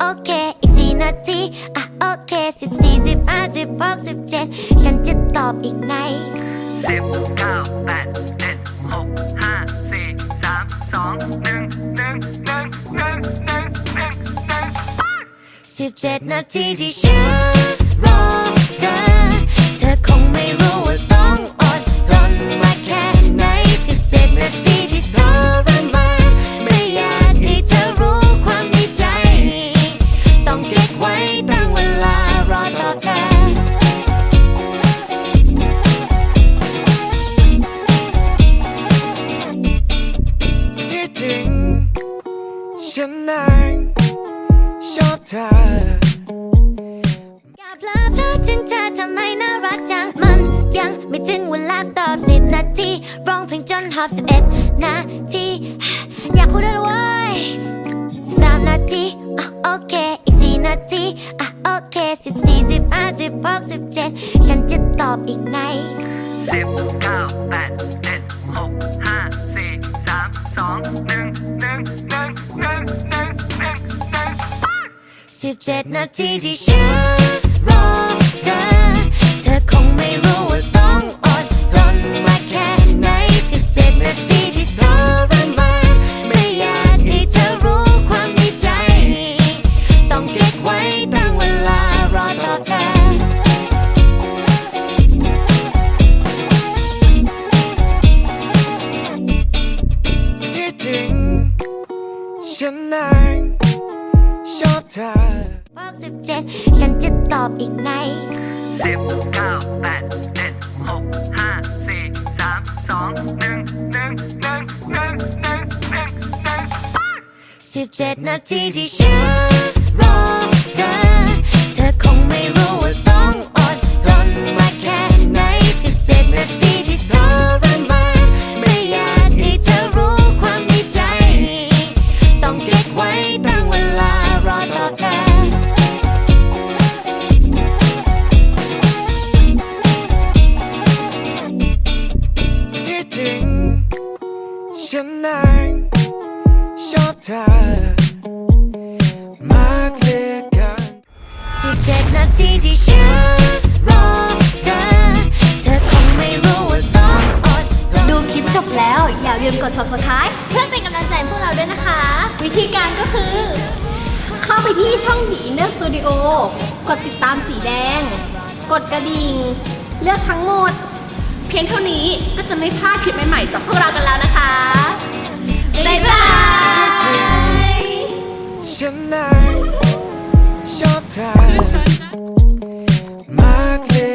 โอเค อีกสี่นาที อะโอเคสิบสี่สิบห้าสิบหกสิบเจ็ดฉันจะตอบอีกในสิบเก้าแปดเจ็ดหกห้าสี่สามสองหนึ่งหนึ่งหนึ่งหนึ่งหนึ่งหนึ่งหนึ่งสิบเจ็ดนาทีที่ฉันรอเธอ เธอคงไม่รู้ว่า ฉันนางชอบเธออย่าเพลอเพลอถึงเธอทำไมน่ารักจังมันยังไม่ถึงเวลาตอบสิบนาทีร้องเพลงจนหอบสิบเอ็ดนาทีอยากพูดด้วยเว้ยสิบสามนาทีอะโอเค อีกสี่นาทีอะโอเคสิบสี่สิบห้าสิบหกสิบเจ็ดฉันจะตอบอีกในสิบเก้าแปดเจ็ดหกห้าสี่สามสองหนึ่งหนึ่งหนึ่ง 17 นาทีที่ฉันรอเธอ เธอคงไม่รู้ว่าต้องอดทนมาแค่ไหน17 นาทีที่ทรมานไม่อยากให้เธอรู้ความในใจ ต้องเก็บไว้ตั้งเวลารอต่อเธอ ที่จริงฉันนั่ง ชอบเธอหกสิบเจ็ดฉันจะตอบอีกในสิบเก้าแปดเจ็ดหกห้าสี่สามสองหนึ่งหนึ่งหนึ่งหนึ่งหนึ่งหนึ่งหนึ่งสิบเจ็ดนาทีที่ฉัน จริง ฉันนางชอบเธอมากเหลือเกินสิบเจ็ดนาทีที่ฉันรอเธอ เธอคงไม่รู้ว่าต้องอดทนดูคลิปจบแล้ว อย่าลืมกด subscribe เพื่อเป็นกำลังใจพวกเราด้วยนะคะ วิธีการก็คือ เข้าไปที่ช่องผีเลือกสตูดิโอกดติดตามสีแดง กดกระดิ่ง เลือกทั้งหมด พียงเท่านี้ก็จะไม่พลาดคลิปใหม่ๆจากพวกเรากันแล้วนะคะ บ๊ายบาย ฉันนางชอบเธอมากเลย